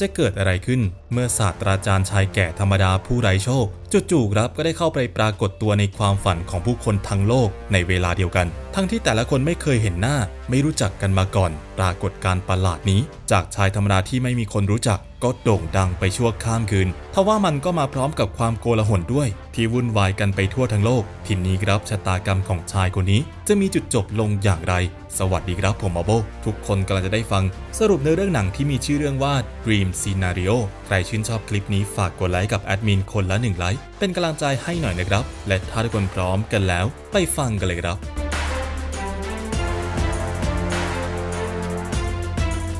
จะเกิดอะไรขึ้นเมื่อศาสตราจารย์ชายแก่ธรรมดาผู้ไร้โชคจู่ๆครับก็ได้เข้าไปปรากฏตัวในความฝันของผู้คนทั้งโลกในเวลาเดียวกัน ทั้งที่แต่ละคนไม่เคยเห็นหน้า ไม่รู้จักกันมาก่อน ปรากฏการประหลาดนี้ จากชายธรรมดาที่ไม่มีคนรู้จัก ก็โด่งดังไปชั่วข้ามคืนทว่ามันก็มาพร้อมกับความโกลาหลด้วย ที่วุ่นวายกันไปทั่วทั้งโลก ทีนี้ครับชะตากรรมของชายคนนี้ จะมีจุดจบลงอย่างไร สวัสดีครับผมมาโบ ทุกคนกำลังจะได้ฟัง สรุปในเรื่องหนังที่มีชื่อเรื่องว่า Dream Scenario ใครชื่นชอบคลิปนี้ฝากกดไลค์กับแอดมินคนละหนึ่งไลค์เป็นกำลังใจให้หน่อยนะครับ และถ้าทุกคนพร้อมกันแล้ว ไปฟังกันเลยครับ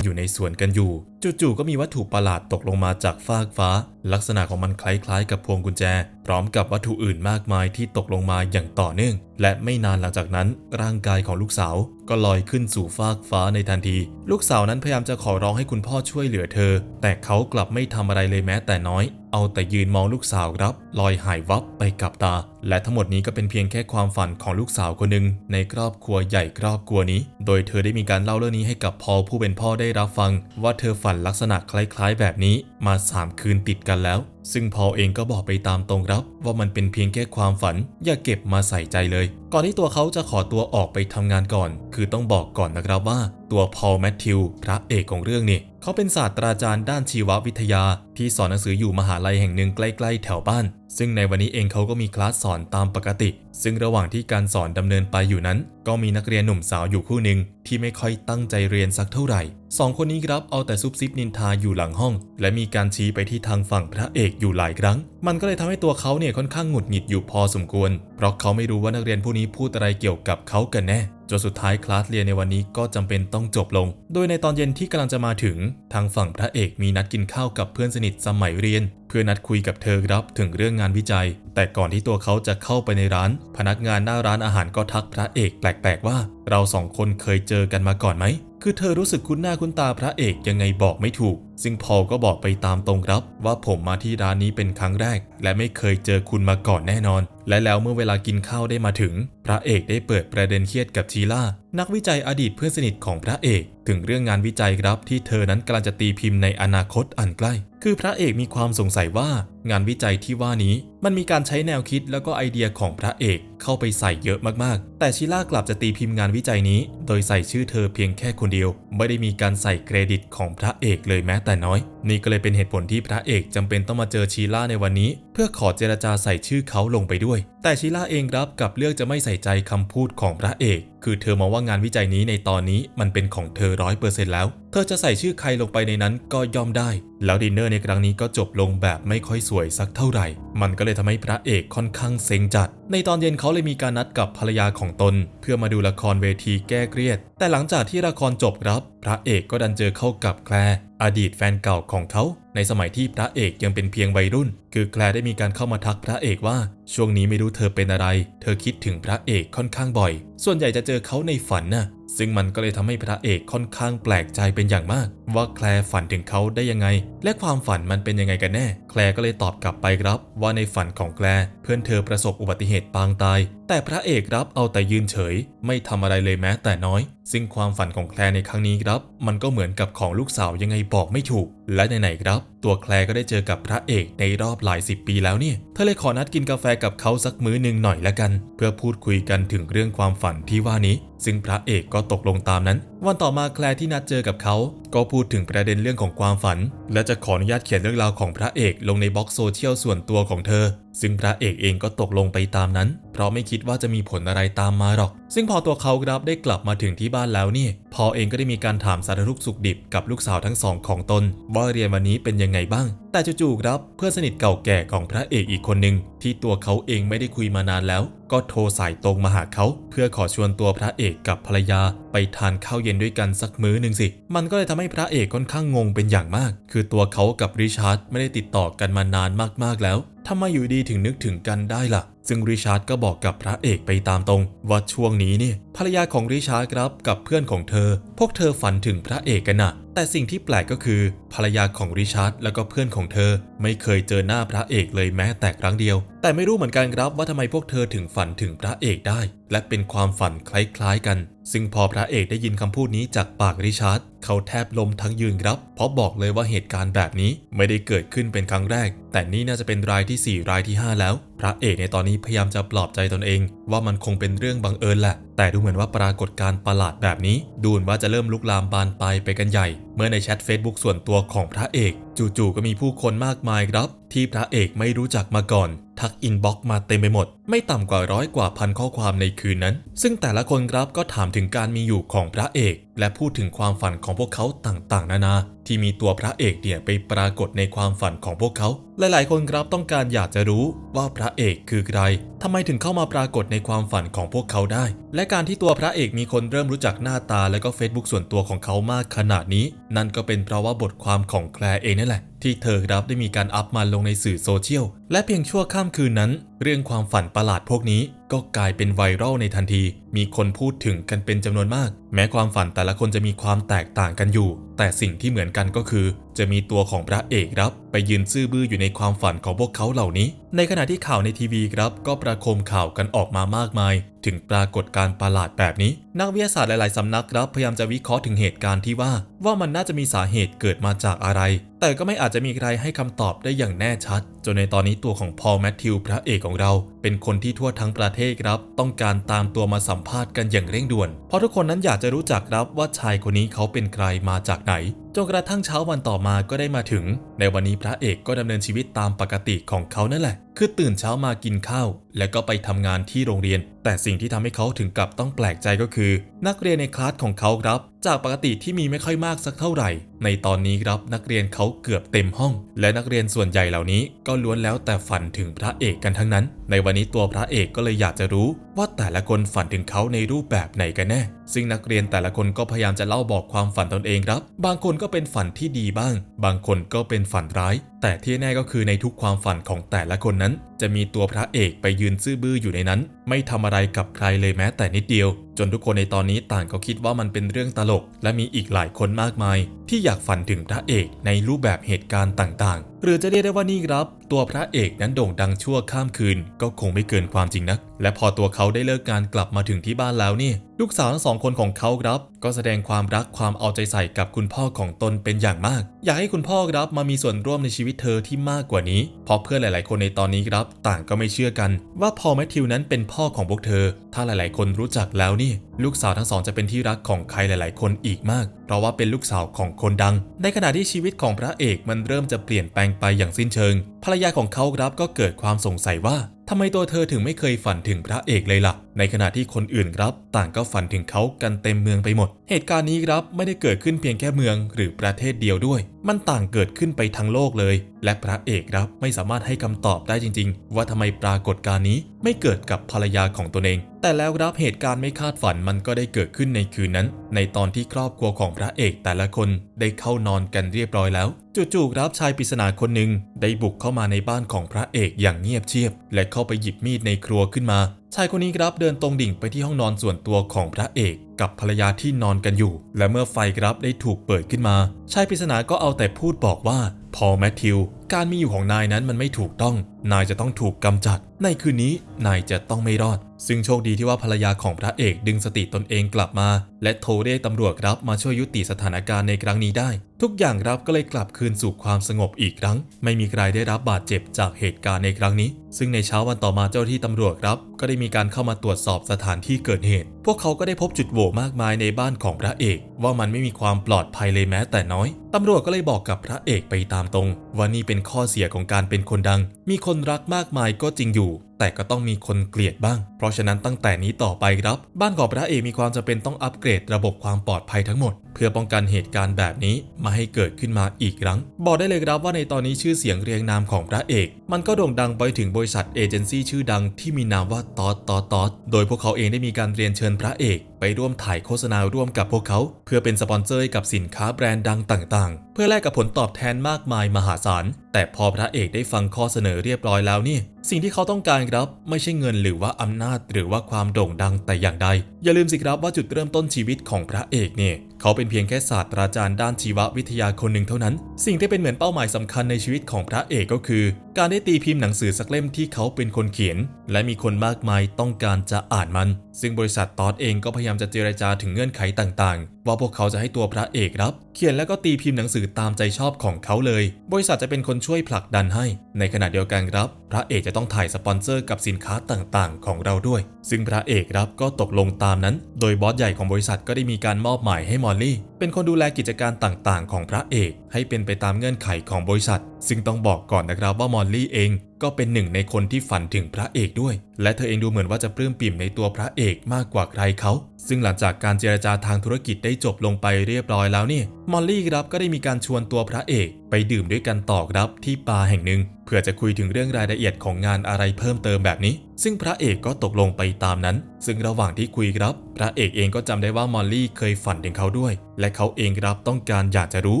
อยู่ในสวนกันอยู่ จู่ๆก็มีวัตถุประหลาดตกลงมาจากฟากฟ้า ลักษณะของมันคล้ายๆ กับพวงกุญแจ พร้อมกับวัตถุอื่นมากมายที่ตกลงมาอย่างต่อเนื่อง และไม่นานหลังจากนั้น ร่างกายของลูกสาวก็ลอยขึ้นสู่ฟากฟ้าในทันที ลูกสาวนั้นพยายามจะขอร้องให้คุณพ่อช่วยเหลือเธอ แต่เขากลับไม่ทำอะไรเลยแม้แต่น้อย เอาแต่ยืนมองลูกสาวรับ ลอยหายวับไปกับตา และทั้งหมดนี้ก็เป็นเพียงแค่ความฝันของลูกสาวคนหนึ่งในครอบครัวใหญ่ครอบครัวนี้ โดยเธอได้มีการเล่าเรื่องนี้ให้กับพอลผู้เป็นพ่อได้รับฟัง ว่าเธอฝันลักษณะคล้ายๆ แบบนี้มา 3 คืนติดกันแล้วซึ่งพอลเองก็บอกไปตามตรงรับว่ามันเป็นเพียงแค่ความฝัน อย่าเก็บมาใส่ใจเลย ก่อนที่ตัวเขาจะขอตัวออกไปทำงานก่อน คือต้องบอกก่อนนะครับว่า ตัวพอลแมทธิวพระเอกของเรื่องนี่เขาเป็นศาสตราจารย์ด้านชีววิทยา ที่สอนหนังสืออยู่มหาลัยแห่งหนึ่งใกล้ๆแถวบ้าน ซึ่งในวันนี้เองเขาก็มีคลาสสอนตามปกติ ซึ่งระหว่างที่การสอนดำเนินไปอยู่นั้นก็มีนักเรียนหนุ่มสาวอยู่คู่หนึ่งที่ไม่ค่อยตั้งใจเรียนสักเท่าไหร่สองคนนี้ครับเอาแต่ซุบซิบนินทาอยู่หลังห้อง และมีการชี้ไปที่ทางฝั่งพระเอกอยู่หลายครั้ง มันก็เลยทำให้ตัวเขาเนี่ยค่อนข้างหงุดหงิดอยู่พอสมควร เพราะเขาไม่รู้ว่านักเรียนผู้นี้พูดอะไรเกี่ยวกับเขากันแน่ จนสุดท้ายคลาสเรียนในวันนี้ก็จำเป็นต้องจบลง โดยในตอนเย็นที่กำลังจะมาถึง ทางฝั่งพระเอกมีนัดกินข้าวกับเพื่อนสนิทสมัยเรียน เพื่อนัดคุยกับเธอครับถึงเรื่องงานวิจัย แต่ก่อนที่ตัวเขาจะเข้าไปในร้าน พนักงานหน้าร้านอาหารก็ทักพระเอกแปลกๆว่า เราสองคนเคยเจอกันมาก่อนไหม คือเธอรู้สึกคุ้นหน้าคุ้นตาพระเอกยังไงบอกไม่ถูก ซึ่งพอลก็บอกไปตามตรงครับ ว่าผมมาที่ร้านนี้เป็นครั้งแรก และไม่เคยเจอคุณมาก่อนแน่นอน และแล้วเมื่อเวลากินข้าวได้มาถึง พระเอกได้เปิดประเด็นเครียดกับทีล่า นักวิจัยอดีตเพื่อนสนิทของพระเอก ถึงเรื่องงานวิจัยครับที่เธอนั้นกำลังจะตีพิมพ์ในอนาคตอันใกล้ คือพระเอกมีความสงสัยว่า งานวิจัยที่ว่านี้ มันมีการใช้แนวคิดแล้วก็ไอเดียของพระเอกเข้าไปใส่เยอะมากๆ แต่ชิล่ากลับจะตีพิมพ์งานวิจัยนี้ โดยใส่ชื่อเธอเพียงแค่คนเดียว ไม่ได้มีการใส่เครดิตของพระเอกเลยแม้แต่น้อยนี่ก็เลยเป็นเหตุผลที่พระเอกจำเป็นต้องมาเจอชีล่าในวันนี้ เพื่อขอเจรจาใส่ชื่อเขาลงไปด้วย แต่ชีล่าเองรับกับเลือกจะไม่ใส่ใจคำพูดของพระเอก คือเธอมองว่างานวิจัยนี้ในตอนนี้มันเป็นของเธอร้อยเปอร์เซ็นต์แล้ว เธอจะใส่ชื่อใครลงไปในนั้นก็ย่อมได้ แล้วดินเนอร์ในครั้งนี้ก็จบลงแบบไม่ค่อยสวยสักเท่าไหร่ มันก็เลยทำให้พระเอกค่อนข้างเซ็งจัด ในตอนเย็นเขาเลยมีการนัดกับภรรยาของตน เพื่อมาดูละครเวทีแก้เครียด แต่หลังจากที่ละครจบครับ พระเอกก็ดันเจอเข้ากับแคลอดีตแฟนเก่าของเขา ในสมัยที่พระเอกยังเป็นเพียงวัยรุ่น คือแคลได้มีการเข้ามาทักพระเอกว่า ช่วงนี้ไม่รู้เธอเป็นอะไร เธอคิดถึงพระเอกค่อนข้างบ่อย ส่วนใหญ่จะเจอเขาในฝันน่ะ ซึ่งมันก็เลยทำให้พระเอกค่อนข้างแปลกใจเป็นอย่างมาก ว่าแคลร์ฝันถึงเขาได้ยังไง และความฝันมันเป็นยังไงกันแน่ แคลร์ก็เลยตอบกลับไปครับ ว่าในฝันของแคลร์เพื่อนเธอประสบอุบัติเหตุปางตาย แต่พระเอกรับเอาแต่ยืนเฉย ไม่ทำอะไรเลยแม้แต่น้อย ซึ่งความฝันของแคลในครั้งนี้ครับ มันก็เหมือนกับของลูกสาวยังไงบอกไม่ถูก และไหนๆครับ ตัวแคลก็ได้เจอกับพระเอกในรอบหลายสิบปีแล้วเนี่ยเธอเลยขอนัดกินกาแฟกับเขาสักมื้อหนึ่งหน่อยละกัน เพื่อพูดคุยกันถึงเรื่องความฝันที่ว่านี้ ซึ่งพระเอกก็ตกลงตามนั้น วันต่อมาแคลร์ที่นัดเจอกับเขา ก็พูดถึงประเด็นเรื่องของความฝัน และจะขออนุญาตเขียนเรื่องราวของพระเอกลงในบล็อกโซเชียลส่วนตัวของเธอ ซึ่งพระเอกเองก็ตกลงไปตามนั้น เพราะไม่คิดว่าจะมีผลอะไรตามมาหรอก ซึ่งพอตัวเขาครับได้กลับมาถึงที่บ้านแล้วนี่ พอเองก็ได้มีการถามสารทุกสุขดิบกับลูกสาวทั้งสองของตน ว่าเรียนวันนี้เป็นยังไงบ้าง แต่จู่ๆครับเพื่อนสนิทเก่าแก่ของพระเอกอีกคนหนึ่งที่ตัวเขาเองไม่ได้คุยมานานแล้ว ก็โทรสายตรงมาหาเขา เพื่อขอชวนตัวพระเอกกับภรรยา ไปทานข้าวเย็นด้วยกันสักมื้อหนึ่งสิ มันก็เลยทำให้พระเอกค่อนข้างงงเป็นอย่างมาก คือตัวเขากับริชาร์ดไม่ได้ติดต่อกันมานานมากๆแล้ว ทำไมอยู่ดีถึงนึกถึงกันได้ล่ะ ซึ่งริชาร์ดก็บอกกับพระเอกไปตามตรงว่าช่วงนี้เนี่ยภรรยาของริชาร์ดครับกับเพื่อนของเธอ พวกเธอฝันถึงพระเอกกันนะแต่สิ่งที่แปลกก็คือ ภรรยาของริชาร์ดแล้วก็เพื่อนของเธอ ไม่เคยเจอหน้าพระเอกเลยแม้แต่ครั้งเดียว แต่ไม่รู้เหมือนกันครับว่าทำไมพวกเธอถึงฝันถึงพระเอกได้ และเป็นความฝันคล้ายๆกัน ซึ่งพอพระเอกได้ยินคำพูดนี้จากปากริชาร์ดเขาแทบลมทั้งยืนครับ เพราะบอกเลยว่าเหตุการณ์แบบนี้ไม่ได้เกิดขึ้นเป็นครั้งแรก แต่นี่น่าจะเป็นรายที่ 4 รายที่ 5 แล้ว พระเอกในตอนนี้พยายามจะปลอบใจตนเอง ว่ามันคงเป็นเรื่องบังเอิญแหละ แต่ดูเหมือนว่าปรากฏการณ์ประหลาดแบบนี้ ดูเหมือนว่าจะเริ่มลุกลามบานปลายไปกันใหญ่ เมื่อในแชท Facebook ส่วนตัวของพระเอก จู่ๆก็มีผู้คนมากมายครับ ที่พระเอกไม่รู้จักมาก่อน ทักอินบ็อกมาเต็มไปหมด ไม่ต่ำกว่าร้อยกว่าพันข้อความในคืนนั้น ซึ่งแต่ละคนครับก็ถามถึงการมีอยู่ของพระเอก และพูดถึงความฝันของพวกเขาต่างๆ นานา ที่มีตัวพระเอกเนี่ยไปปรากฏในความฝันของพวกเขา หลายๆ คนครับต้องการอยากจะรู้ว่าพระเอกคือใครทำไมถึงเข้ามาปรากฏในความฝันของพวกเขาได้ และการที่ตัวพระเอกมีคนเริ่มรู้จักหน้าตาและก็ Facebook ส่วนตัวของเขามากขนาดนี้ นั่นก็เป็นเพราะว่าบทความของแคลร์เองนั่นแหละ ที่เธอครับได้มีการอัพมาลงในสื่อโซเชียล และเพียงชั่วข้ามคืนนั้น เรื่องความฝันประหลาดพวกนี้ ก็กลายเป็นไวรัลในทันที มีคนพูดถึงกันเป็นจำนวนมาก แม้ความฝันแต่ละคนจะมีความแตกต่างกันอยู่ แต่สิ่งที่เหมือนกันก็คือ จะมีตัวของพระเอกครับ ไปยืนซื่อบื้ออยู่ในความฝันของพวกเขาเหล่านี้ ในขณะที่ข่าวในทีวีครับ ก็ประโคมข่าวกันออกมามากมาย ถึงปรากฏการประหลาดแบบนี้ นักวิทยาศาสตร์หลายๆสำนักครับพยายามจะวิเคราะห์ถึงเหตุการณ์ที่ว่า ว่ามันน่าจะมีสาเหตุเกิดมาจากอะไร แต่ก็ไม่อาจจะมีใครให้คำตอบได้อย่างแน่ชัด จนในตอนนี้ตัวของพอลแมทธิวพระเอกของเรา เป็นคนที่ทั่วทั้งประเทศครับ ต้องการตามตัวมาสัมภาษณ์กันอย่างเร่งด่วน เพราะทุกคนนั้นอยากจะรู้จักครับว่าชายคนนี้เขาเป็นใครมาจากไหนจนกระทั่งเช้าวันต่อมาก็ได้มาถึง ในวันนี้พระเอกก็ดำเนินชีวิตตามปกติของเขานั่นแหละ คือตื่นเช้ามากินข้าว แล้วก็ไปทำงานที่โรงเรียน แต่สิ่งที่ทำให้เขาถึงกับต้องแปลกใจก็คือ นักเรียนในคลาสของเขาครับจากปกติที่มีไม่ค่อยมากสักเท่าไหร่ ในตอนนี้ครับนักเรียนเขาเกือบเต็มห้อง และนักเรียนส่วนใหญ่เหล่านี้ก็ล้วนแล้วแต่ฝันถึงพระเอกกันทั้งนั้น ในวันนี้ตัวพระเอกก็เลยอยากจะรู้ ว่าแต่ละคนฝันถึงเขาในรูปแบบไหนกันแน่ ซึ่งนักเรียนแต่ละคนก็พยายามจะเล่าบอกความฝันตนเองครับ บางคนก็เป็นฝันที่ดีบ้าง บางคนก็เป็นฝันร้าย แต่ที่แน่ก็คือในทุกความฝันของแต่ละคนนั้น จะมีตัวพระเอกไปยืนซื่อบื้ออยู่ในนั้น ไม่ทำอะไรกับใครเลยแม้แต่นิดเดียวจนทุกคนในตอนนี้ต่างก็คิดว่ามันเป็นเรื่องตลก และมีอีกหลายคนมากมาย ที่อยากฝันถึงพระเอกในรูปแบบเหตุการณ์ต่างๆ หรือจะเรียกได้ว่านี่ครับ ตัวพระเอกนั้นโด่งดังชั่วข้ามคืน ก็คงไม่เกินความจริงนัก และพอตัวเขาได้เลิกงานกลับมาถึงที่บ้านแล้วนี่ ลูกสาวทั้งสองคนของเขาครับ ก็แสดงความรักความเอาใจใส่กับคุณพ่อของตนเป็นอย่างมาก อยากให้คุณพ่อครับมามีส่วนร่วมในชีวิตเธอที่มากกว่านี้ เพราะเพื่อนหลาย ๆ คนในตอนนี้ครับ ต่างก็ไม่เชื่อกัน ว่าพอแมทธิวนั้นเป็นพ่อของพวกเธอ ถ้าหลาย ๆ คนรู้จักแล้วนี่ ลูกสาวทั้งสองจะเป็นที่รักของใครหลาย ๆ คนอีกมาก เพราะว่าเป็นลูกสาวของคนดัง ในขณะที่ชีวิตของพระเอกมันเริ่มจะเปลี่ยนแปลงไปอย่างสิ้นเชิง ภรรยาของเขาครับก็เกิดความสงสัยว่าทำไมตัวเธอถึงไม่เคยฝันถึงพระเอกเลยล่ะในขณะที่คนอื่นครับต่างก็ฝันถึงเขากันเต็มเมืองไปหมด เหตุการณ์นี้ครับไม่ได้เกิดขึ้นเพียงแค่เมืองหรือประเทศเดียวด้วย มันต่างเกิดขึ้นไปทั้งโลกเลย และพระเอกครับไม่สามารถให้คำตอบได้จริง ๆ ว่าทำไมปรากฏการณ์นี้ไม่เกิดกับภรรยาของตนเอง แต่แล้วครับเหตุการณ์ไม่คาดฝันมันก็ได้เกิดขึ้นในคืนนั้น ในตอนที่ครอบครัวของพระเอกแต่ละคนได้เข้านอนกันเรียบร้อยแล้วจู่ๆครับชายปริศนาคนหนึ่งได้บุกเข้ามาในบ้านของพระเอกอย่างเงียบเชียบ และเข้าไปหยิบมีดในครัวขึ้นมา ชายคนนี้ครับเดินตรงดิ่งไปที่ห้องนอนส่วนตัวของพระเอกกับภรรยาที่นอนกันอยู่ และเมื่อไฟครับได้ถูกเปิดขึ้นมา ชายปริศนาก็เอาแต่พูดบอกว่าพอแมทธิว การมีอยู่ของนายนั้นมันไม่ถูกต้อง นายจะต้องถูกกำจัด ในคืนนี้นายจะต้องไม่รอด ซึ่งโชคดีที่ว่าภรรยาของพระเอกดึงสติตนเองกลับมา และโทรเรียกตำรวจครับมาช่วยยุติสถานการณ์ในครั้งนี้ได้ ทุกอย่างครับก็เลยกลับคืนสู่ความสงบอีกครั้ง ไม่มีใครได้รับบาดเจ็บจากเหตุการณ์ในครั้งนี้ ซึ่งในเช้าวันต่อมาเจ้าหน้าที่ตำรวจครับ ก็ได้มีการเข้ามาตรวจสอบสถานที่เกิดเหตุ พวกเขาก็ได้พบจุดโหว่มากมายในบ้านของพระเอก ว่ามันไม่มีความปลอดภัยเลยแม้แต่น้อยตำรวจก็เลยบอกกับพระเอกไปตามตรงว่านี่เป็นข้อเสียของการเป็นคนดัง มีคนรักมากมายก็จริงอยู่ แต่ก็ต้องมีคนเกลียดบ้าง เพราะฉะนั้นตั้งแต่นี้ต่อไปครับ บ้านของพระเอกมีความจำเป็นต้องอัปเกรดระบบความปลอดภัยทั้งหมด เพื่อป้องกันเหตุการณ์แบบนี้ไมาให้เกิดขึ้นมาอีกครั้ง บอกได้เลยครับว่าในตอนนี้ชื่อเสียงเรียงนามของพระเอก มันก็โด่งดังไปถึงบริษัทเอเจนซี่ชื่อดังที่มีนามว่าตอตตอตอตโดยพวกเขาเองได้มีการเรียนเชิญพระเอก ไปร่วมถ่ายโฆษณาร่วมกับพวกเขา เพื่อเป็นสปอนเซอร์กับสินค้าแบรนด์ดังต่างๆ เพื่อแลกกับผลตอบแทนมากมายมหาศาลแต่พอพระเอกได้ฟังข้อเสนอเรียบร้อยแล้วนี่สิ่งที่เขาต้องการครับไม่ใช่เงินหรือว่าอำนาจหรือว่าความโด่งดังแต่อย่างใด อย่าลืมสิครับว่าจุดเริ่มต้นชีวิตของพระเอกเนี่ย เขาเป็นเพียงแค่ศาสตราจารย์ด้านชีววิทยาคนหนึ่งเท่านั้น สิ่งที่เป็นเหมือนเป้าหมายสำคัญในชีวิตของพระเอกก็คือการได้ตีพิมพ์หนังสือสักเล่มที่เขาเป็นคนเขียน และมีคนมากมายต้องการจะอ่านมัน ซึ่งบริษัทตอดเองก็พยายามจะเจรจาถึงเงื่อนไขต่างๆ ว่าพวกเขาจะให้ตัวพระเอกรับ เขียนแล้วก็ตีพิมพ์หนังสือตามใจชอบของเขาเลย บริษัทจะเป็นคนช่วยผลักดันให้ ในขณะเดียวกันครับ พระเอกจะต้องถ่ายสปอนเซอร์กับสินค้าต่างๆ ของเราด้วย ซึ่งพระเอกรับก็ตกลงตามนั้น โดยบอสใหญ่ของบริษัทก็ได้มีการมอบหมายให้มอลลี่ เป็นคนดูแลกิจการต่างๆ ของพระเอกให้เป็นไปตามเงื่อนไขของบริษัท ซึ่งต้องบอกก่อนนะครับว่ามอลลี่เองก็เป็นหนึ่งในคนที่ฝันถึงพระเอกด้วย และเธอเองดูเหมือนว่าจะปลื้มปิ่มในตัวพระเอกมากกว่าใครเขา ซึ่งหลังจากการเจรจาทางธุรกิจได้จบลงไปเรียบร้อยแล้วนี่ มอลลี่ครับก็ได้มีการชวนตัวพระเอกไปดื่มด้วยกันต่อครับที่บาร์แห่งหนึ่ง เพื่อจะคุยถึงเรื่องรายละเอียดของงานอะไรเพิ่มเติมแบบนี้ ซึ่งพระเอกก็ตกลงไปตามนั้น ซึ่งระหว่างที่คุยครับ พระเอกเองก็จำได้ว่ามอลลี่เคยฝันถึงเขาด้วย และเขาเองครับต้องการอยากจะรู้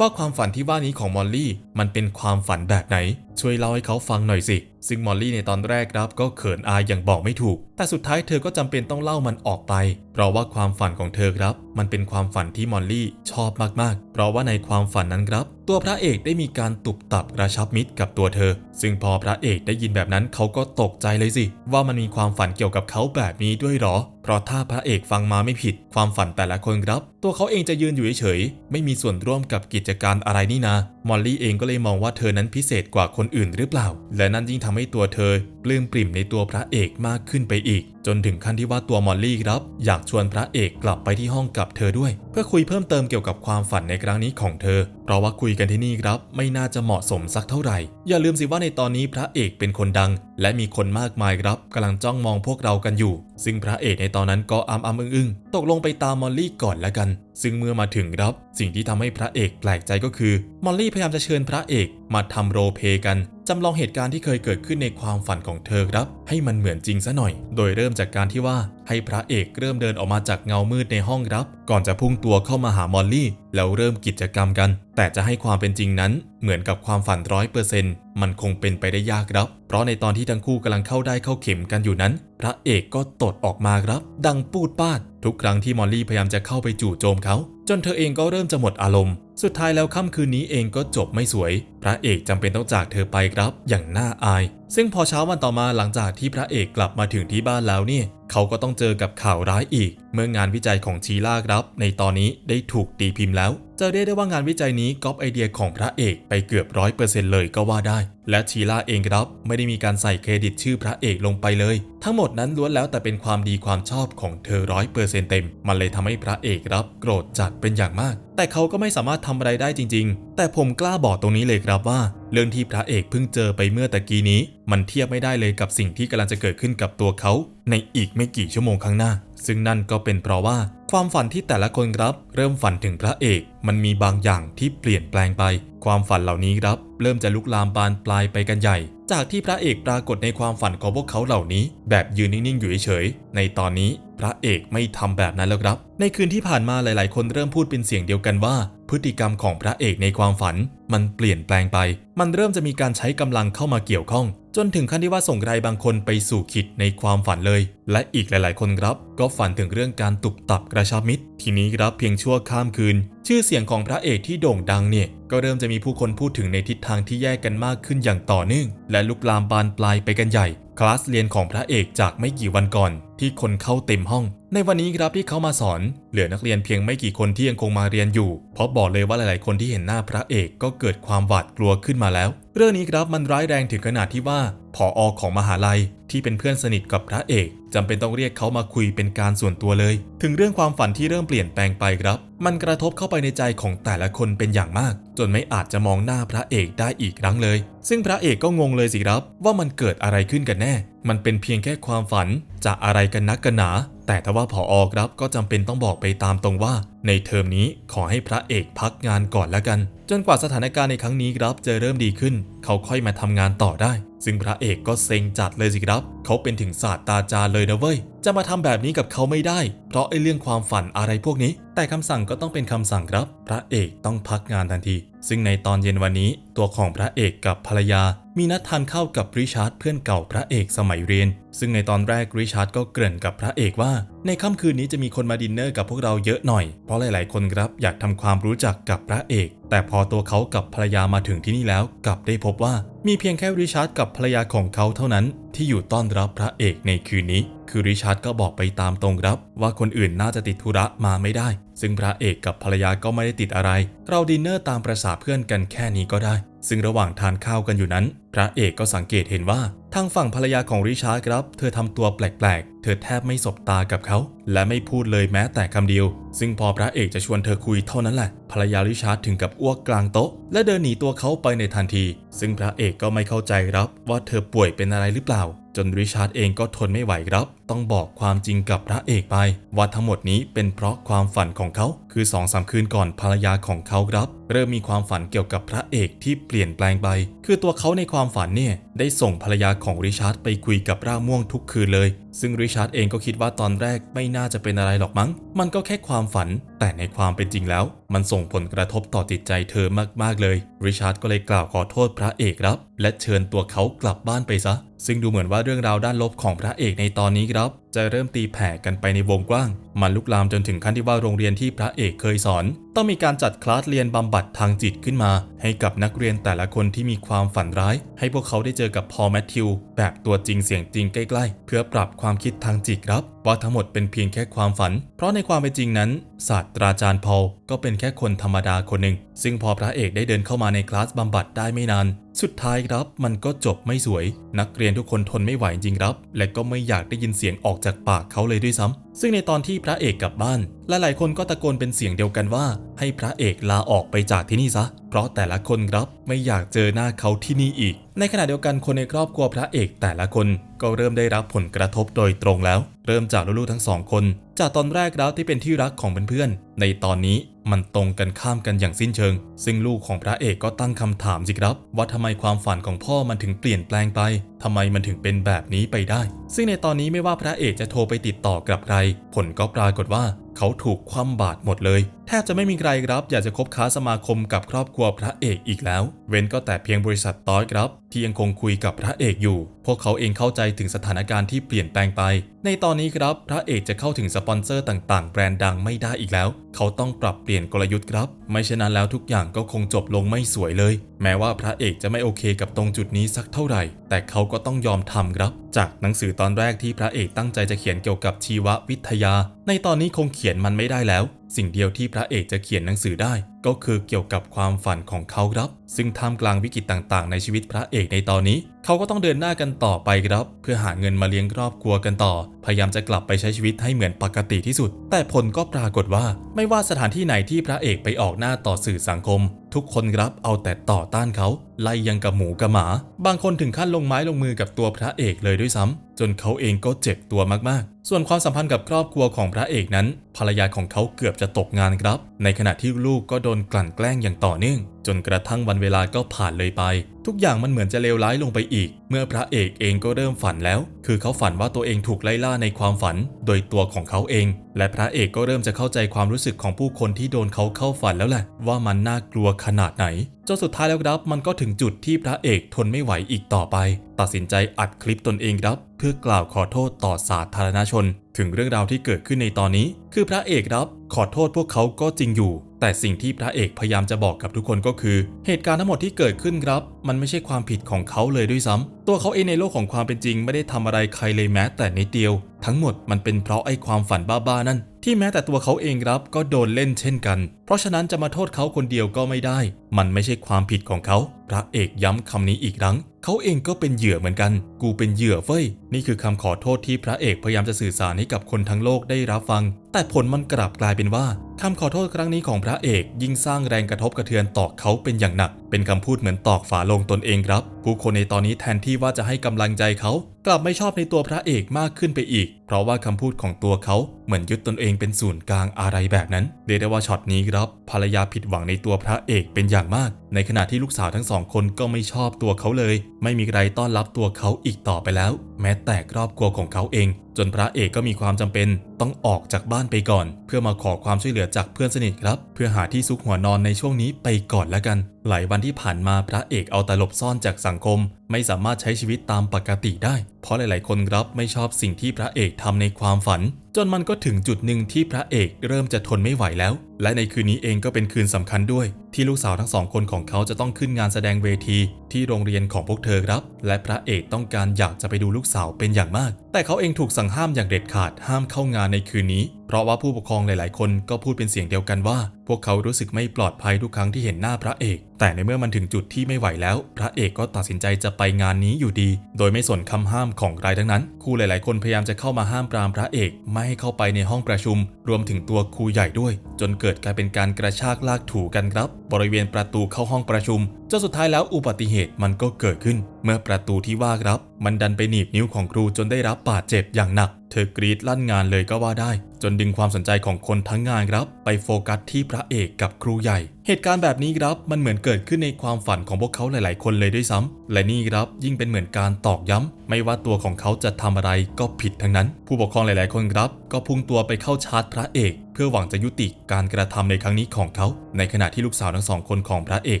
ว่าความฝันที่ว่านี้ของมอลลี่มันเป็นความฝันแบบไหน ช่วยเล่าให้เขาฟังหน่อยสิ ซึ่งมอลลี่ในตอนแรกครับก็เขินอายอย่างบอกไม่ถูก แต่สุดท้ายเธอก็จำเป็นต้องเล่ามันออกไป เพราะว่าความฝันของเธอครับ มันเป็นความฝันที่มอลลี่ชอบมากๆ เพราะว่าในความฝันนั้นครับตัวพระเอกได้มีการตุบตับกระชับมิตรกับตัวเธอ ซึ่งพอพระเอกได้ยินแบบนั้นเขาก็ตกใจเลยสิ ว่ามันมีความฝันเกี่ยวกับเขาแบบนี้ด้วยหรอ เพราะถ้าพระเอกฟังมาไม่ผิด ความฝันแต่ละคนครับ ตัวเขาเองจะยืนอยู่เฉยๆไม่มีส่วนร่วมกับกิจการอะไรนี่นะมอลลี่เองก็เลยมองว่าเธอนั้นพิเศษกว่าคนอื่นหรือเปล่า และนั่นยิ่งทำให้ตัวเธอ ปลื้มปริ่มในตัวพระเอกมากขึ้นไปอีก จนถึงขั้นที่ว่าตัวมอลลี่ครับ อยากชวนพระเอกกลับไปที่ห้องกับเธอด้วย เพื่อคุยเพิ่มเติมเกี่ยวกับความฝันในครั้งนี้ของเธอ เพราะว่าคุยกันที่นี่ครับ ไม่น่าจะเหมาะสมสักเท่าไหร่ อย่าลืมสิว่าในตอนนี้พระเอกเป็นคนดัง และมีคนมากมายครับกำลังจ้องมองพวกเรากันอยู่ ซึ่งพระเอกในตอนนั้นก็อ้ำอ้ำอึ้งอึ้งตกลงไปตามมอลลี่ก่อนละกันซึ่งเมื่อมาถึงครับ สิ่งที่ทำให้พระเอกแปลกใจก็คือ มอลลี่พยายามจะเชิญพระเอกมาทำโรเพกันจำลองเหตุการณ์ที่เคยเกิดขึ้นในความฝันของเธอครับ ให้มันเหมือนจริงซะหน่อย โดยเริ่มจากการที่ว่าให้พระเอกเริ่มเดินออกมาจากเงามืดในห้องรับ ก่อนจะพุ่งตัวเข้ามาหามอลลี่ แล้วเริ่มกิจกรรมกัน แต่จะให้ความเป็นจริงนั้น เหมือนกับความฝันร้อยเปอร์เซ็นต์มันคงเป็นไปได้ยากครับ เพราะในตอนที่ทั้งคู่กำลังเข้าได้เข้าเข็มกันอยู่นั้น พระเอกก็ตดออกมาครับ ดังปูดปาด ทุกครั้งที่มอลลี่พยายามจะเข้าไปจู่โจมเขา จนเธอเองก็เริ่มจะหมดอารมณ์ สุดท้ายแล้วค่ำคืนนี้เองก็จบไม่สวย พระเอกจำเป็นต้องจากเธอไปครับ อย่างน่าอาย ซึ่งพอเช้าวันต่อมาหลังจากที่พระเอกกลับมาถึงที่บ้านแล้วเนี่ยเขาก็ต้องเจอกับข่าวร้ายอีก เมื่องานวิจัยของชีล่าครับ ในตอนนี้ได้ถูกตีพิมพ์แล้ว จะเรียกได้ว่างานวิจัยนี้ก๊อปไอเดียของพระเอกไปเกือบร้อยเปอร์เซ็นต์เลยก็ว่าได้ และชีล่าเองครับ ไม่ได้มีการใส่เครดิตชื่อพระเอกลงไปเลย ทั้งหมดนั้นล้วนแล้วแต่เป็นความดีความชอบของเธอร้อยเปอร์เซ็นต์เต็ม มันเลยทำให้พระเอกรับโกรธจัดเป็นอย่างมาก แต่เขาก็ไม่สามารถทำอะไรได้จริง ๆ แต่ผมกล้าบอกตรงนี้เลยครับว่า เรื่องที่พระเอกเพิ่งเจอไปเมื่อตะกี้นี้ มันเทียบไม่ได้เลยกับสิ่งที่กำลังจะเกิดขึ้นกับตัวเขา ในอีกไม่กี่ชั่วโมงข้างหน้า ซึ่งนั่นก็เป็นเพราะว่า ความฝันที่แต่ละคนครับ เริ่มฝันถึงพระเอก มันมีบางอย่างที่เปลี่ยนแปลงไป ความฝันเหล่านี้ครับ เริ่มจะลุกลามบานปลายไปกันใหญ่ จากที่พระเอกปรากฏในความฝันของพวกเขาเหล่านี้ แบบยืนนิ่งๆอยู่เฉยๆในตอนนี้พระเอกไม่ทำแบบนั้นแล้วครับ ในคืนที่ผ่านมาหลาย ๆ คนเริ่มพูดเป็นเสียงเดียวกันว่า พฤติกรรมของพระเอกในความฝัน มันเปลี่ยนแปลงไป มันเริ่มจะมีการใช้กำลังเข้ามาเกี่ยวข้อง จนถึงขั้นที่ว่าส่งใครบางคนไปสู่ขิดในความฝันเลย และอีกหลาย ๆ คนครับ ก็ฝันถึงเรื่องการตุบตับกระชับมิตร ทีนี้ครับเพียงชั่วข้ามคืน ชื่อเสียงของพระเอกที่โด่งดังเนี่ยก็เริ่มจะมีผู้คนพูดถึงในทิศทางที่แยกกันมากขึ้นอย่างต่อเนื่อง และลุกลามบานปลายไปกันใหญ่ คลาสเรียนของพระเอกจากไม่กี่วันก่อน ที่คนเข้าเต็มห้อง ในวันนี้ครับที่เขามาสอน เหลือนักเรียนเพียงไม่กี่คนที่ยังคงมาเรียนอยู่ เพราะบอกเลยว่าหลาย ๆ คนที่เห็นหน้าพระเอกก็เกิดความหวาดกลัวขึ้นมาแล้วเรื่องนี้ครับมันร้ายแรงถึงขนาดที่ว่าผออของมหาลัยที่เป็นเพื่อนสนิทกับพระเอกจำเป็นต้องเรียกเขามาคุยเป็นการส่วนตัวเลย ถึงเรื่องความฝันที่เริ่มเปลี่ยนแปลงไปครับ มันกระทบเข้าไปในใจของแต่ละคนเป็นอย่างมาก จนไม่อาจจะมองหน้าพระเอกได้อีกครั้งเลย ซึ่งพระเอกก็งงเลยสิครับ ว่ามันเกิดอะไรขึ้นกันแน่ มันเป็นเพียงแค่ความฝันจะอะไรกันนักกันหนา แต่ถ้าว่าผออครับก็จำเป็นต้องบอกไปตามตรงว่า ในเทอมนี้ขอให้พระเอกพักงานก่อนแล้วกัน จนกว่าสถานการณ์ในครั้งนี้ครับจะเริ่มดีขึ้น เขาค่อยมาทำงานต่อได้ ซึ่งพระเอกก็เซ็งจัดเลยสิครับ เขาเป็นถึงศาสตราจารย์เลยนะเว้ย จะมาทำแบบนี้กับเขาไม่ได้ เพราะไอ้เรื่องความฝันอะไรพวกนี้ แต่คำสั่งก็ต้องเป็นคำสั่งครับ พระเอกต้องพักงานทันที ซึ่งในตอนเย็นวันนี้ ตัวของพระเอกกับภรรยา มีนัดทานข้าวกับริชาร์ดเพื่อนเก่าพระเอกสมัยเรียน ซึ่งในตอนแรกริชาร์ดก็เกริ่นกับพระเอกว่า ในค่ำคืนนี้จะมีคนมาดินเนอร์กับพวกเราเยอะหน่อย เพราะหลาย ๆ คนครับอยากทำความรู้จักกับพระเอก แต่พอตัวเขากับภรรยามาถึงที่นี่แล้ว กลับได้พบว่ามีเพียงแค่ริชาร์ดกับภรรยาของเขาเท่านั้น ที่อยู่ต้อนรับพระเอกในคืนนี้ คือริชาร์ดก็บอกไปตามตรงครับ ว่าคนอื่นน่าจะติดธุระมาไม่ได้ ซึ่งพระเอกกับภรรยาก็ไม่ได้ติดอะไร เราดินเนอร์ตามประษาเพื่อนกันแค่นี้ก็ได้ ซึ่งระหว่างทานข้าวกันอยู่นั้น พระเอกก็สังเกตเห็นว่า ทางฝั่งภรรยาของริชาร์ดครับ เธอทำตัวแปลก เธอแทบไม่สบตากับเขา และไม่พูดเลยแม้แต่คำเดียว ซึ่งพอพระเอกจะชวนเธอคุยเท่านั้นแหละ ภรรยาริชาร์ดถึงกับอ้วกกลางโต๊ะ และเดินหนีตัวเขาไปในทันที ซึ่งพระเอกก็ไม่เข้าใจครับ ว่าเธอป่วยเป็นอะไรหรือเปล่า จนริชาร์ดเองก็ทนไม่ไหวครับ ต้องบอกความจริงกับพระเอกไป ว่าทั้งหมดนี้เป็นเพราะความฝันของเขา คือ2องสามคืนก่อนภรรยาของเขาครับ เริ่มมีความฝันเกี่ยวกับพระเอกที่เปลี่ยนแปลงไป คือตัวเขาในความฝันเนี่ยได้ส่งภรรยาของริชาร์ดไปคุยกับร่างม่วงทุกคืนเลย ซึ่งริชาร์ดเองก็คิดว่าตอนแรกไม่น่าจะเป็นอะไรหรอกมั้ง มันก็แค่ความฝัน แต่ในความเป็นจริงแล้ว มันส่งผลกระทบต่อจิตใจเธอมากๆเลย ริชาร์ดก็เลยกล่าวขอโทษพระเอกครับ และเชิญตัวเขากลับบ้านไปซะ ซึ่งดูเหมือนว่าเรื่องราวด้านลบของพระเอกในตอนนี้ครับ จะเริ่มตีแผ่กันไปในวงกว้าง มันลุกลามจนถึงขั้นที่ว่าโรงเรียนที่พระเอกเคยสอน ต้องมีการจัดคลาสเรียนบำบัดทางจิตขึ้นมา ให้กับนักเรียนแต่ละคนที่มีความฝันร้าย ให้พวกเขาได้เจอกับพอลแมทธิวแบบตัวจริงเสียงจริงใกล้ๆ เพื่อปรับความคิดทางจิตครับว่าทั้งหมดเป็นเพียงแค่ความฝัน เพราะในความเป็นจริงนั้น ศาสตราจารย์พอลก็เป็นแค่คนธรรมดาคนหนึ่งซึ่งพอพระเอกได้เดินเข้ามาในคลาสบำบัดได้ไม่นาน สุดท้ายครับมันก็จบไม่สวย นักเรียนทุกคนทนไม่ไหวจริงครับ และก็ไม่อยากได้ยินเสียงออกจากปากเขาเลยด้วยซ้ำซึ่งในตอนที่พระเอกกลับบ้านหลายๆคนก็ตะโกนเป็นเสียงเดียวกันว่า ให้พระเอกลาออกไปจากที่นี่ซะ เพราะแต่ละคนครับไม่อยากเจอหน้าเขาที่นี่อีก ในขณะเดียวกันคนในครอบครัวพระเอกแต่ละคนก็เริ่มได้รับผลกระทบโดยตรงแล้ว เริ่มจากลูกๆทั้งสองคน จากตอนแรกแล้วที่เป็นที่รักของเพื่อนๆในตอนนี้ มันตรงกันข้ามกันอย่างสิ้นเชิง ซึ่งลูกของพระเอกก็ตั้งคำถามสิครับ ว่าทำไมความฝันของพ่อมันถึงเปลี่ยนแปลงไปทำไมมันถึงเป็นแบบนี้ไปได้ ซึ่งในตอนนี้ไม่ว่าพระเอกจะโทรไปติดต่อกับใคร ผลก็ปรากฏว่า เขาถูกคว่ำบาตรหมดเลย ทบจะไม่มีใครครับอยากจะคบค้าสมาคมกับครอบครัวพระเอกอีกแล้ว เว้นก็แต่เพียงบริษัทต้อยครับ ที่ยังคงคุยกับพระเอกอยู่ พวกเขาเองเข้าใจถึงสถานการณ์ที่เปลี่ยนแปลงไป ในตอนนี้ครับพระเอกจะเข้าถึงสปอนเซอร์ต่างๆ แบรนด์ดังไม่ได้อีกแล้ว เขาต้องปรับเปลี่ยนกลยุทธ์ครับ ไม่เช่นนั้นแล้วทุกอย่างก็คงจบลงไม่สวยเลย แม้ว่าพระเอกจะไม่โอเคกับตรงจุดนี้สักเท่าไหร่ แต่เขาก็ต้องยอมทำครับ จากหนังสือตอนแรกที่พระเอกตั้งใจจะเขียนเกี่ยวกับชีววิทยา ในตอนนี้คงเขียนมันไม่ได้แล้ว สิ่งเดียวที่พระเอกจะเขียนหนังสือได้ ก็คือเกี่ยวกับความฝันของเขาครับ ซึ่งท่ามกลางวิกฤตต่างๆ ในชีวิตพระเอกในตอนนี้ เขาก็ต้องเดินหน้ากันต่อไปครับ เพื่อหาเงินมาเลี้ยงครอบครัวกันต่อ พยายามจะกลับไปใช้ชีวิตให้เหมือนปกติที่สุด แต่ผลก็ปรากฏว่า ไม่ว่าสถานที่ไหนที่พระเอกไปออกหน้าต่อสื่อสังคม ทุกคนรับเอาแต่ต่อต้านเขาไล่ยังกับหมูกับหมา บางคนถึงขั้นลงไม้ลงมือกับตัวพระเอกเลยด้วยซ้ำจนเขาเองก็เจ็บตัวมากๆ ส่วนความสัมพันธ์กับครอบครัวของพระเอกนั้น ภรรยาของเขาเกือบจะตกงานครับ ในขณะที่ลูกก็โดนกลั่นแกล้งอย่างต่อเนื่อง จนกระทั่งวันเวลาก็ผ่านเลยไป ทุกอย่างมันเหมือนจะเลวร้ายลงไปอีก เมื่อพระเอกเองก็เริ่มฝันแล้ว คือเขาฝันว่าตัวเองถูกไล่ล่าในความฝัน โดยตัวของเขาเอง และพระเอกก็เริ่มจะเข้าใจความรู้สึกของผู้คนที่โดนเขาเข้าฝันแล้วแหละ ว่ามันน่ากลัวขนาดไหนจนสุดท้ายแล้วครับ มันก็ถึงจุดที่พระเอกทนไม่ไหวอีกต่อไป ตัดสินใจอัดคลิปตนเองครับ เพื่อกล่าวขอโทษต่อสาธารณชน ถึงเรื่องราวที่เกิดขึ้นในตอนนี้ คือพระเอกครับ ขอโทษพวกเขาก็จริงอยู่ แต่สิ่งที่พระเอกพยายามจะบอกกับทุกคนก็คือ เหตุการณ์ทั้งหมดที่เกิดขึ้นครับ มันไม่ใช่ความผิดของเขาเลยด้วยซ้ำตัวเขาเองในโลกของความเป็นจริง ไม่ได้ทำอะไรใครเลยแม้แต่นิดเดียว ทั้งหมดมันเป็นเพราะไอ้ความฝันบ้าๆนั่นที่แม้แต่ตัวเขาเองครับก็โดนเล่นเช่นกัน เพราะฉะนั้นจะมาโทษเขาคนเดียวก็ไม่ได้ มันไม่ใช่ความผิดของเขา ระเอกย้ำคำนี้อีกครั้ง เขาเองก็เป็นเหยื่อเหมือนกัน กูเป็นเหยื่อเฟ้ย นี่คือคำขอโทษที่พระเอกพยายามจะสื่อสารให้กับคนทั้งโลกได้รับฟัง แต่ผลมันกลับกลายเป็นว่าคำขอโทษครั้งนี้ของพระเอกยิ่งสร้างแรงกระทบกระเทือนต่อเขาเป็นอย่างหนัก เป็นคำพูดเหมือนตอกฝาลงตนเองครับ ผู้คนในตอนนี้แทนที่ว่าจะให้กำลังใจเขา กลับไม่ชอบในตัวพระเอกมากขึ้นไปอีก เพราะว่าคำพูดของตัวเขาเหมือนยึดตนเองเป็นศูนย์กลางอะไรแบบนั้นเรียกได้ว่าช็อตนี้ครับครับภรรยาผิดหวังในตัวพระเอกเป็นอย่างมาก ในขณะที่ลูกสาวทั้งสองคนก็ไม่ชอบตัวเขาเลย ไม่มีใครต้อนรับตัวเขาอีกต่อไปแล้ว แม้แต่ครอบครัวของเขาเอง จนพระเอกก็มีความจำเป็น ต้องออกจากบ้านไปก่อน เพื่อมาขอความช่วยเหลือจากเพื่อนสนิทครับ เพื่อหาที่ซุกหัวนอนในช่วงนี้ไปก่อนแล้วกัน หลายวันที่ผ่านมาพระเอกเอาแต่หลบซ่อนจากสังคม ไม่สามารถใช้ชีวิตตามปกติได้ เพราะหลาย ๆ คนครับไม่ชอบสิ่งที่พระเอกทำในความฝัน จนมันก็ถึงจุดหนึ่งที่พระเอกเริ่มจะทนไม่ไหวแล้ว และในคืนนี้เองก็เป็นคืนสำคัญด้วย ที่ลูกสาวทั้งสองคนของเขาจะต้องขึ้นงานแสดงเวทีที่โรงเรียนของพวกเธอครับ และพระเอกต้องการอยากจะไปดูลูกสาวเป็นอย่างมาก แต่เขาเองถูกสั่งห้ามอย่างเด็ดขาดห้ามเข้างานในคืนนี้ ราะว่าผู้ปกครองหลาย ๆ คนก็พูดเป็นเสียงเดียวกันว่า พวกเขารู้สึกไม่ปลอดภัยทุกครั้งที่เห็นหน้าพระเอก แต่ในเมื่อมันถึงจุดที่ไม่ไหวแล้ว พระเอกก็ตัดสินใจจะไปงานนี้อยู่ดี โดยไม่สนคำห้ามของใครทั้งนั้นครูหลาย ๆ คนพยายามจะเข้ามาห้ามปรามพระเอกไม่ให้เข้าไปในห้องประชุม รวมถึงตัวครูใหญ่ด้วย จนเกิดกลายเป็นการกระชากลากถูกันครับ บริเวณประตูเข้าห้องประชุมจนสุดท้ายแล้วอุบัติเหตุมันก็เกิดขึ้น เมื่อประตูที่ว่าครับ มันดันไปหนีบนิ้วของครูจนได้รับบาดเจ็บอย่างหนัก เธอกรีดลั่นงานเลยก็ว่าได้ จนดึงความสนใจของคนทั้งงานครับ ไปโฟกัสที่พระเอกกับครูใหญ่ เหตุการณ์แบบนี้ครับมันเหมือนเกิดขึ้นในความฝันของพวกเขาหลาย ๆ คนเลยด้วยซ้ำและนี่ครับยิ่งเป็นเหมือนการตอกย้ำไม่ว่าตัวของเขาจะทำอะไรก็ผิดทั้งนั้น ผู้ปกครองหลาย ๆ คนครับ ก็พุ่งตัวไปเข้าชาร์จพระเอกเพื่อหวังจะยุติการกระทำในครั้งนี้ของเขา ในขณะที่ลูกสาวทั้งสองคนของพระเอก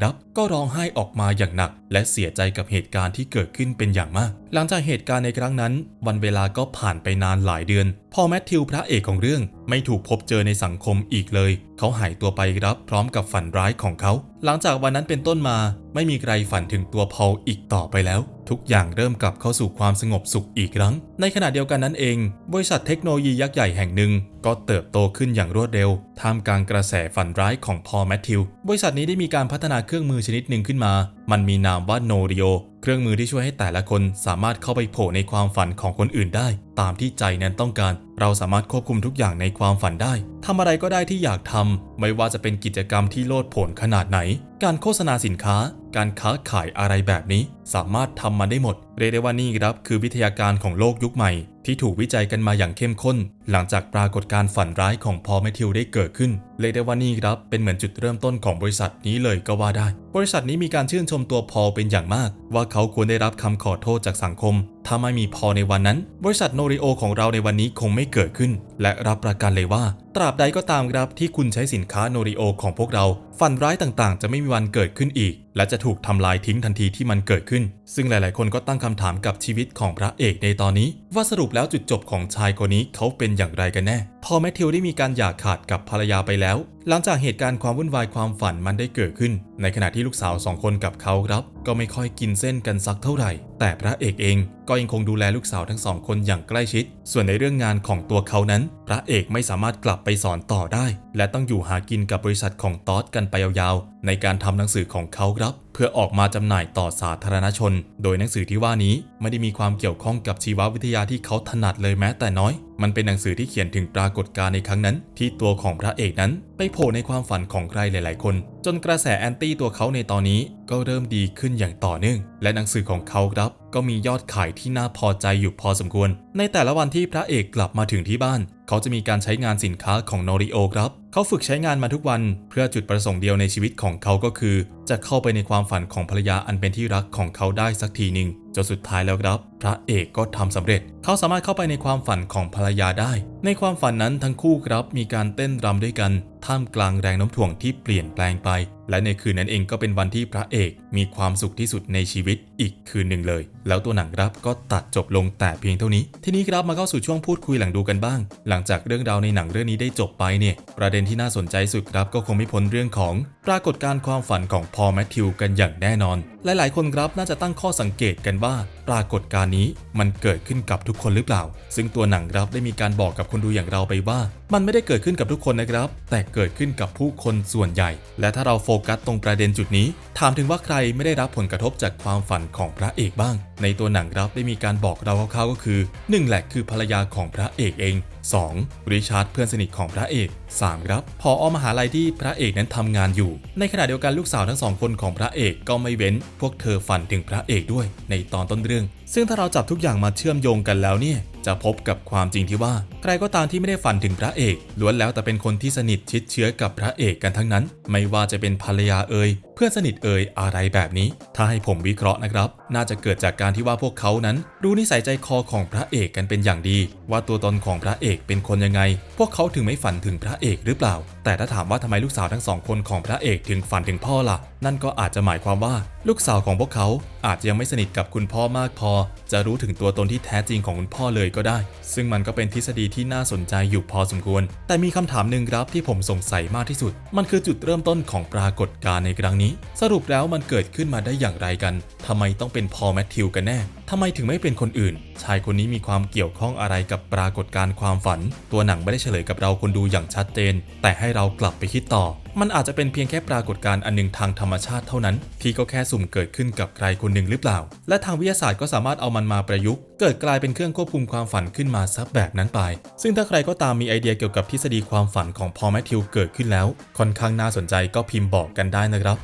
ครับ ก็ร้องไห้ออกมาอย่างหนัก และเสียใจกับเหตุการณ์ที่เกิดขึ้นเป็นอย่างมาก หลังจากเหตุการณ์ในครั้งนั้น วันเวลาก็ผ่านไปนานหลายเดือน พอแมทธิวพระเอกของเรื่อง ไม่ถูกพบเจอในสังคมอีกเลย เขาหายตัวไปครับพร้อมกับฝันร้ายของเขา หลังจากวันนั้นเป็นต้นมา ไม่มีใครฝันถึงตัวพอลอีกต่อไปแล้ว ทุกอย่างเริ่มกลับเข้าสู่ความสงบสุขอีกครั้ง ในขณะเดียวกันนั้นเอง บริษัทเทคโนโลยียักษ์ใหญ่แห่งหนึ่งก็เติบโตขึ้นอย่างรวดเร็ว ท่ามกลางกระแสฝันร้ายของพอแมทธิว บริษัทนี้ได้มีการพัฒนาเครื่องมือชนิดหนึ่งขึ้นมา มันมีนามว่าโนริโอ เครื่องมือที่ช่วยให้แต่ละคนสามารถเข้าไปโผล่ในความฝันของคนอื่นได้ ตามที่ใจนั้นต้องการ เราสามารถควบคุมทุกอย่างในความฝันได้ ทำอะไรก็ได้ที่อยากทำ ไม่ว่าจะเป็นกิจกรรมที่โลดโผนขนาดไหน การโฆษณาสินค้า การค้าขายอะไรแบบนี้ สามารถทำมันได้หมด เรียกได้ว่านี่ครับคือวิทยาการของโลกยุคใหม่ ที่ถูกวิจัยกันมาอย่างเข้มข้น หลังจากปรากฏการฝันร้ายของพอแมทิวได้เกิดขึ้น เรียกได้ว่านี่ครับเป็นเหมือนจุดเริ่มต้นของบริษัทนี้เลยก็ว่าได้ บริษัทนี้มีการชื่นชมตัวพอเป็นอย่างมาก ว่าเขาควรได้รับคำขอโทษจากสังคม ถ้าไม่มีพอในวันนั้น บริษัทโนริโอของเราในวันนี้คงไม่เกิดขึ้น และรับประกันเลยว่า ตราบใดก็ตามครับที่คุณใช้สินค้าโนริโอของพวกเรา ฝันร้ายต่างๆ จะไม่มีวันเกิดขึ้นอีก และจะถูกทำลายทิ้งทันทีที่มันเกิดขึ้น ซึ่งหลาย ๆ คนก็ตั้งคำถามกับชีวิตของพระเอกในตอนนี้ ว่าสรุปแล้วจุดจบของชายคนนี้เขาเป็นอย่างไรกันแน่ พอแมทธิวได้มีการหย่าขาดกับภรรยาไปแล้ว หลังจากเหตุการณ์ความวุ่นวายความฝันมันได้เกิดขึ้น ในขณะที่ลูกสาวสองคนกับเขาครับ ก็ไม่ค่อยกินเส้นกันสักเท่าไหร่ แต่พระเอกเองก็ยังคงดูแลลูกสาวทั้งสองคนอย่างใกล้ชิด ส่วนในเรื่องงานของตัวเขานั้น พระเอกไม่สามารถกลับไปสอนต่อได้ และต้องอยู่หากินกับบริษัทของตอสกันไปยาวๆในการทำหนังสือของเขาครับ เพื่อออกมาจำหน่ายต่อสาธารณชน โดยหนังสือที่ว่านี้ไม่ได้มีความเกี่ยวข้องกับชีววิทยาที่เขาถนัดเลยแม้แต่น้อย มันเป็นหนังสือที่เขียนถึงปรากฏการณ์ในครั้งนั้น ที่ตัวของพระเอกนั้น ไปโผล่ในความฝันของใครหลาย ๆ คน จนกระแสแอนตี้ตัวเขาในตอนนี้ก็เริ่มดีขึ้นอย่างต่อเนื่อง และหนังสือของเขาครับ ก็มียอดขายที่น่าพอใจอยู่พอสมควร ในแต่ละวันที่พระเอกกลับมาถึงที่บ้าน เขาจะมีการใช้งานสินค้าของโนริโอครับ เขาฝึกใช้งานมาทุกวัน เพื่อจุดประสงค์เดียวในชีวิตของเขาก็คือ จะเข้าไปในความฝันของภรรยาอันเป็นที่รักของเขาได้สักทีหนึ่ง จนสุดท้ายแล้วครับ พระเอกก็ทำสำเร็จ เขาสามารถเข้าไปในความฝันของภรรยาได้ ในความฝันนั้นทั้งคู่ครับมีการเต้นรำด้วยกัน ท่ามกลางแรงน้ำถ่วงที่เปลี่ยนแปลงไป และในคืนนั้นเองก็เป็นวันที่พระเอกมีความสุขที่สุดในชีวิตอีกคืนหนึ่งเลย แล้วตัวหนังครับก็ตัดจบลงแต่เพียงเท่านี้ ทีนี้ครับมาเข้าสู่ช่วงพูดคุยหลังดูกันบ้าง หลังจากเรื่องราวในหนังเรื่องนี้ได้จบไปเนี่ย ประเด็นที่น่าสนใจสุดครับก็คงไม่พ้นเรื่องของ ปรากฏการณ์ความฝันของพอแมทธิวกันอย่างแน่นอน หลายๆ คนครับน่าจะตั้งข้อสังเกตกันว่า ปรากฏการณ์นี้มันเกิดขึ้นกับทุกคนหรือเปล่า ซึ่งตัวหนังครับได้มีการบอกกับคนดูอย่างเราไปว่า มันไม่ได้เกิดขึ้นกับทุกคนนะครับ แต่เกิดขึ้นกับผู้คนส่วนใหญ่ และถ้าเราโฟกัสตรงประเด็นจุดนี้ ถามถึงว่าใครไม่ได้รับผลกระทบจากความฝันของพระเอกบ้าง ในตัวหนังครับได้มีการบอกเราคร่าวๆก็คือ 1 แหละคือภรรยาของพระเอกเอง 2. ริชาร์ดเพื่อนสนิทของพระเอก 3. ครับพออมหาลัยที่พระเอกนั้นทำงานอยู่ ในขณะเดียวกันลูกสาวทั้งสองคนของพระเอกก็ไม่เว้น พวกเธอฝันถึงพระเอกด้วยในตอนต้นเรื่อง ซึ่งถ้าเราจับทุกอย่างมาเชื่อมโยงกันแล้วเนี่ยจะพบกับความจริงที่ว่า ใครก็ตามที่ไม่ได้ฝันถึงพระเอกล้วนแล้วแต่เป็นคนที่สนิทชิดเชื้อกับพระเอกกันทั้งนั้น ไม่ว่าจะเป็นภรรยาเอ่ยเพื่อนสนิทเอ่ยอะไรแบบนี้ ถ้าให้ผมวิเคราะห์นะครับน่าจะเกิดจากการที่ว่าพวกเขานั้น รู้นิสัยใจคอของพระเอกกันเป็นอย่างดี ว่าตัวตนของพระเอกเป็นคนยังไง พวกเขาถึงไม่ฝันถึงพระเอกหรือเปล่า แต่ถ้าถามว่าทำไมลูกสาวทั้งสองคนของพระเอกถึงฝันถึงพ่อล่ะ นั่นก็อาจจะหมายความว่า ลูกสาวของพวกเขาอาจจะยังไม่สนิทกับคุณพ่อมากพอ จะรู้ถึงตัวตนที่แท้จริงของคุณพ่อเลยก็ได้ ซึ่งมันก็เป็นทฤษฎีที่น่าสนใจอยู่พอสมควร แต่มีคำถามหนึ่งครับที่ผมสงสัยมากที่สุด มันคือจุดเริ่มต้นของปรากฏการณ์ในครั้งนี้ สรุปแล้วมันเกิดขึ้นมาได้อย่างไรกัน ทำไมต้องเป็นพอแมทธิวกันแน่ทำไมถึงไม่เป็นคนอื่น ชายคนนี้มีความเกี่ยวข้องอะไรกับปรากฏการณ์ความฝัน ตัวหนังไม่ได้เฉลยกับเราคนดูอย่างชัดเจน แต่ให้เรากลับไปคิดต่อ มันอาจจะเป็นเพียงแค่ปรากฏการณ์อันหนึ่งทางธรรมชาติเท่านั้น ที่ก็แค่สุ่มเกิดขึ้นกับใครคนหนึ่งหรือเปล่า และทางวิทยาศาสตร์ก็สามารถเอามันมาประยุกต์ เกิดกลายเป็นเครื่องควบคุมความฝันขึ้นมาซับแบบนั้นไป ซึ่งถ้าใครก็ตามมีไอเดียเกี่ยวกับทฤษฎีความฝันของพอแมทธิวเกิดขึ้นแล้ว ค่อนข้างน่าสนใจก็พิมพ์บอกกันได้นะครับ